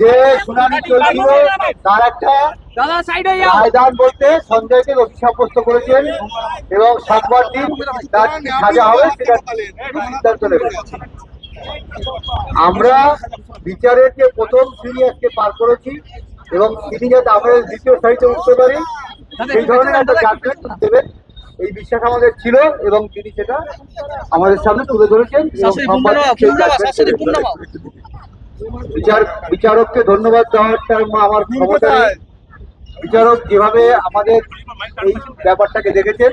যে শুনানি চলছিল তার একটা রায়দান বলতে সঞ্জয়কে দোষী সাব্যস্ত করেছেন এবং সাতবার দিন তার সাজা হবে সেটা সিদ্ধান্ত আমরা বিচারের যে প্রথম সিঁড়ি আজকে পার করেছি এবং তিনি যাতে আমরা দ্বিতীয় সারিতে উঠতে পারি সেই ধরনের একটা জাজমেন্ট দেবেন। এই বিশ্বাস আমাদের ছিল এবং তিনি সেটা আমাদের সামনে তুলে ধরেছেন। বিচার বিচারককে ধন্যবাদ দেওয়ারটা আমার ক্ষমতা বিচারক যেভাবে আমাদের এই ব্যাপারটাকে দেখেছেন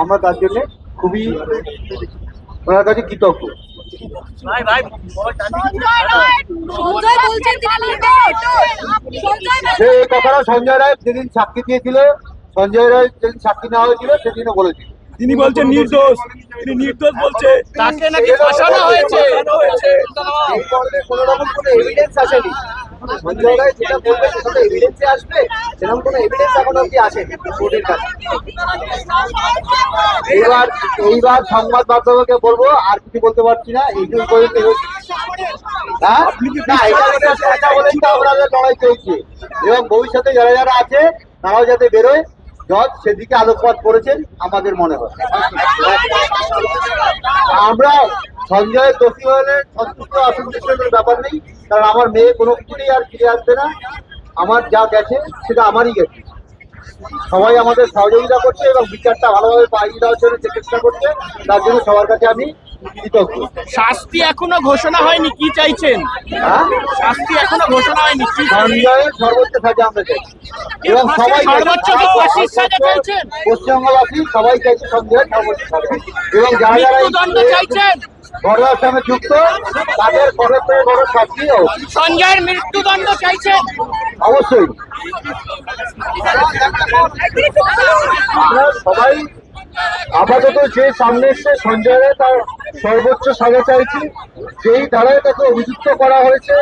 আমরা তার জন্য খুবই ওনার কাছে কৃতজ্ঞ। কথাটা সঞ্জয় রায় যেদিন সাক্ষী দিয়েছিল সঞ্জয় রায় যেদিন সাক্ষী নেওয়া হয়েছিল সেদিনও বলেছিল। তিনি বলছেন নির্দোষ তিনি নির্দোষ বলছে। তাকে নাকি ফাঁসানো হয়েছে? কোনো রকম কোনো এভিডেন্স আসেনি। সঞ্জয় রায় যেটা বলবে সেটা এভিডেন্সে আসবে। সেরকম কোনো এভিডেন্স এখন অব্দি আসেনি কোর্টের কাছে। এইবার এইবার সংবাদ মাধ্যমকে বলব আর কিছু বলতে পারছি না এইটুকু পর্যন্ত হয়েছে। হ্যাঁ? না, এটা এটা বলেই তো আমাদের লড়াই চলছে। এবং ভবিষ্যতে যারা যারা আছে তারাও যাতে বেরোয়। জজ সেদিকে আলোকপাত করেছেন, আমাদের মনে হয়। আমরা সঞ্জয়ের দোষী হলে সন্তুষ্ট অসন্তুষ্টের ব্যাপার নেই, কারণ আমার মেয়ে কোনো কিছুতেই আর ফিরে আসবে না। আমার যা গেছে, সেটা আমারই গেছে। সবাই আমাদের সহযোগিতা করছে এবং বিচারটা ভালোভাবে পাইয়ে দেওয়ার জন্য চেষ্টা করছে। তার জন্য সবার কাছে আমি কৃতজ্ঞ শাস্তি এখনও ঘোষণা হয়নি কি চাইছেন? হ্যাঁ? শাস্তি এখনও ঘোষণা হয়নি কি সঞ্জয়ের সর্বোচ্চ সাজা আমরা চাই। এবং সবাই সর্বোচ্চ ফাঁসির সাজা চাইছেন? পশ্চিমবঙ্গবাসী সবাই চাইছে সঞ্জয়ের সর্বোচ্চ সাজা। এবং যারা যারা এই- মৃত্যুদণ্ড চাইছেন সঙ্গে যুক্ত তাদের বড় থেকে বড় শাস্তি হোক। সঞ্জয়ের মৃত্যুদণ্ড চাইছেন? অবশ্যই। সবাই আপাতত যে সামনে এসছে সঞ্জয় রায়, তার সর্বোচ্চ সাজা চাইছি। যেই ধারায় তাকে অভিযুক্ত করা হয়েছে,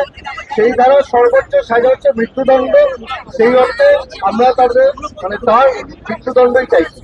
সেই ধারার সর্বোচ্চ সাজা হচ্ছে মৃত্যুদণ্ড। সেই অর্থে আমরা তাদের মানে তার মৃত্যুদণ্ডই চাইছি।